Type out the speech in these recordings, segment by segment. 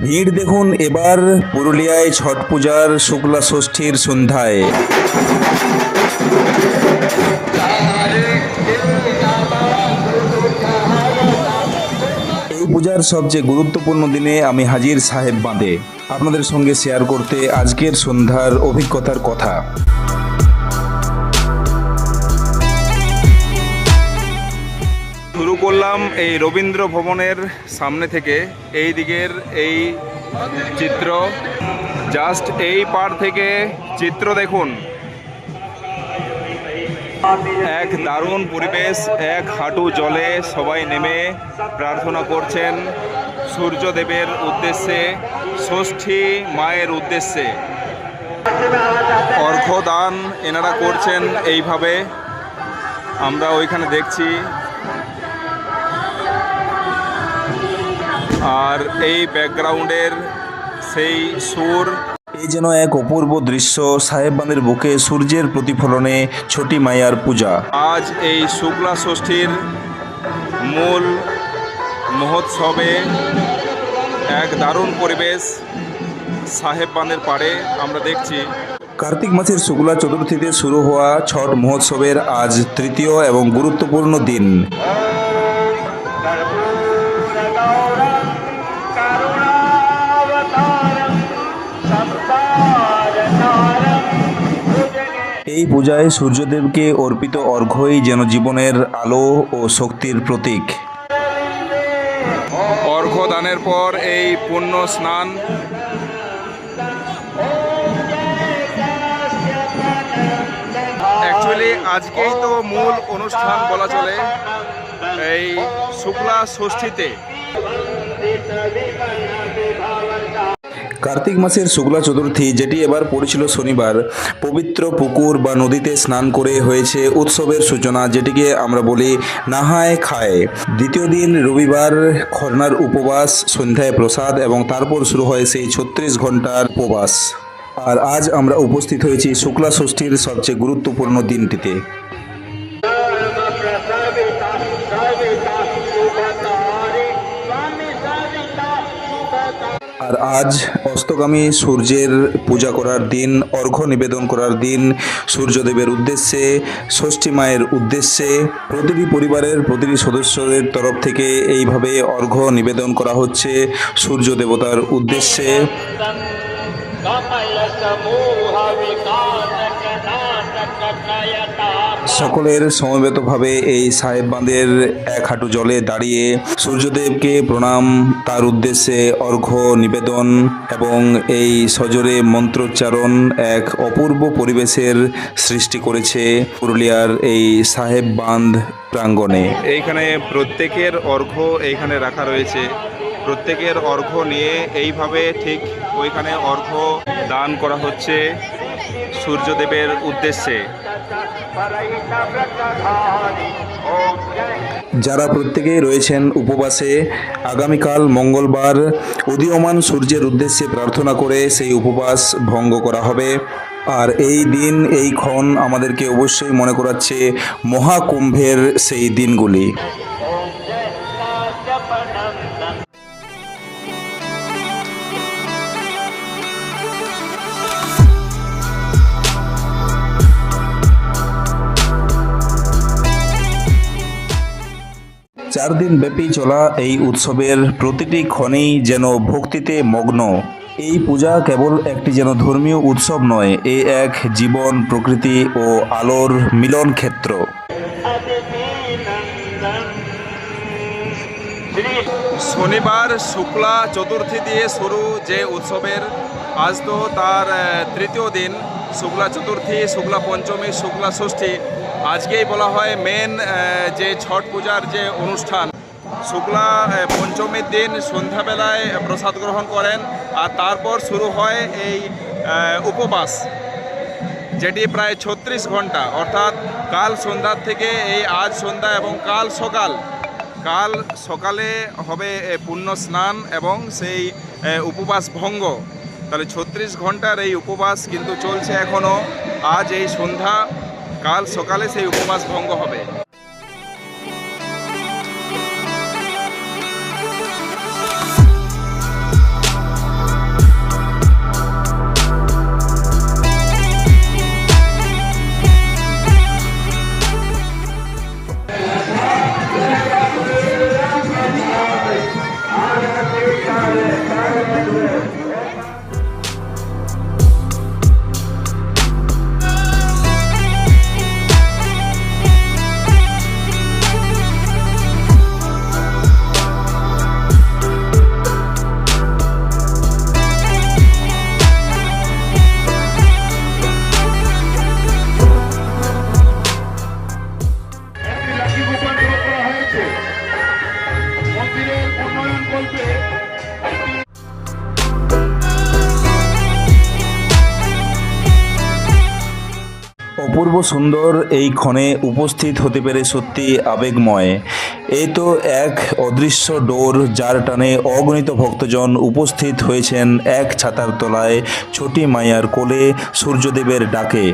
ভিড় দেখুন এবার পুরুলিয়ায় ছট পূজার শুক্লা ষষ্ঠীর সন্ধ্যায়। এই পূজার সবচেয়ে গুরুত্বপূর্ণ দিনে আমি হাজির সাহেব বাঁধে। আপনাদের সঙ্গে শেয়ার করতে আজকের সন্ধ্যার অভিজ্ঞতার কথা। করলাম এই রবীন্দ্র ভবনের সামনে থেকে। এই দিকের এই চিত্র। জাস্ট এই পার থেকে চিত্র দেখুন। এক দারুণ পরিবেশ, এক হাঁটু জলে সবাই নেমে প্রার্থনা করছেন সূর্যদেবের উদ্দেশ্যে, ষষ্ঠী মায়ের উদ্দেশ্যে। অর্ঘ্যদান এনারা করছেন এইভাবে। আমরা ওইখানে দেখছি আর এই ব্যাকগ্রাউন্ডের সেই সুর। এই যেন এক অপূর্ব দৃশ্য সাহেববাঁধের বুকে সূর্যের প্রতিফলনে ছোটি মায়ার পূজা। আজ এই শুক্লা ষষ্ঠীর মূল মহোৎসবে এক দারুণ পরিবেশ সাহেববাঁধের পাড়ে আমরা দেখছি। কার্তিক মাসের শুক্লা চতুর্থীতে শুরু হওয়া ছট মহোৎসবের আজ তৃতীয় এবং গুরুত্বপূর্ণ দিন। এই পূজায় সূর্যদেবকে অর্পিত অর্ঘ্যই যেন জীবনের আলো ও শক্তির প্রতীক। অর্ঘ্য দানের পর এই পুণ্য স্নান। অ্যাকচুয়ালি আজকেই তো মূল অনুষ্ঠান বলা চলে এই শুক্লা ষষ্ঠীতে। কার্তিক মাসের শুক্লা চতুর্থী, যেটি এবার পড়েছিল শনিবার, পবিত্র পুকুর বা নদীতে স্নান করে হয়েছে উৎসবের সূচনা, যেটিকে আমরা বলি নাহায় খায়। দ্বিতীয় দিন রবিবার খরনার উপবাস, সন্ধ্যায় প্রসাদ এবং তারপর শুরু হয় সেই ছত্রিশ ঘণ্টার উপবাস। আর আজ আমরা উপস্থিত হয়েছি শুক্লা ষষ্ঠীর সবচেয়ে গুরুত্বপূর্ণ দিনটিতে। আর আজ অস্তগামী সূর্যের পূজা করার দিন অর্ঘ্য নিবেদন করার দিন সূর্যদেবের উদ্দেশ্যে ষষ্ঠী মায়ের উদ্দেশ্যে প্রতিটি পরিবারের প্রতিটি সদস্যদের তরফ থেকে এইভাবে অর্ঘ্য নিবেদন করা হচ্ছে সূর্য দেবতার উদ্দেশ্যে সকলের সমবেতভাবে এই সাহেব বাঁধের এক হাঁটু জলে দাঁড়িয়ে সূর্যদেবকে প্রণাম, তার উদ্দেশ্যে অর্ঘ্য নিবেদন এবং এই সজোরে মন্ত্রোচ্চারণ এক অপূর্ব পরিবেশের সৃষ্টি করেছে পুরুলিয়ার এই সাহেব বাঁধ প্রাঙ্গণে। এইখানে প্রত্যেকের অর্ঘ্য এইখানে রাখা রয়েছে। প্রত্যেকের অর্ঘ্য নিয়ে এইভাবে ঠিক ওইখানে অর্ঘ্য দান করা হচ্ছে। সূর্যদেবের উদ্দেশ্যে। যারা প্রত্যেকেই রয়েছেন উপবাসে, আগামীকাল মঙ্গলবার উদীয়মান সূর্যের উদ্দেশ্যে প্রার্থনা করে সেই উপবাস ভঙ্গ করা হবে। আর এই দিন, এই ক্ষণ আমাদেরকে অবশ্যই মনে করাচ্ছে মহাকুম্ভের সেই দিনগুলি। চার দিন ব্যাপী চলা এই উৎসবের প্রতিটি ক্ষণেই যেন ভক্তিতে মগ্ন। এই পূজা কেবল একটি যেন ধর্মীয় উৎসব নয়, এ এক জীবন, প্রকৃতি ও আলোর মিলন ক্ষেত্র। শনিবার শুক্লা চতুর্থী দিয়ে শুরু যে উৎসবের, আজ তো তার তৃতীয় দিন, শুক্লা চতুর্থী, শুক্লা পঞ্চমী, শুক্লা ষষ্ঠী। আজকেই বলা হয় মেন যে ছট পূজার যে অনুষ্ঠান, শুক্লা পঞ্চমীর দিন সন্ধ্যাবেলায় প্রসাদ গ্রহণ করেন আর তারপর শুরু হয় এই উপবাস, যেটি প্রায় ছত্রিশ ঘণ্টা। অর্থাৎ কাল সন্ধ্যার থেকে এই আজ সন্ধ্যা এবং কাল সকাল, কাল সকালে হবে পুণ্য স্নান এবং সেই উপবাস ভঙ্গ। তাহলে ছত্রিশ ঘণ্টার এই উপবাস কিন্তু চলছে এখনও আজ এই সন্ধ্যা কাল সকালে সেই উপবাস ভঙ্গ হবে। হয়েছে মন্দিরের উন্নয়ন অপূর্ব সুন্দর এই ক্ষণে উপস্থিত হতে পেরে সত্যি আবেগময়। এ তো এক অদৃশ্য ডোর যার টানে অগণিত ভক্তজন উপস্থিত হয়েছেন এক ছাতার তলায়, ছোটি মায়ার কোলে সূর্যদেবের ডাকে।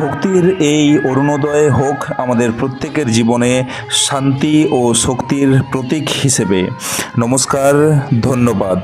ভক্তির এই অরুণোদয় হোক আমাদের প্রত্যেকের জীবনে শান্তি ও শক্তির প্রতীক হিসেবে। নমস্কার ধন্যবাদ।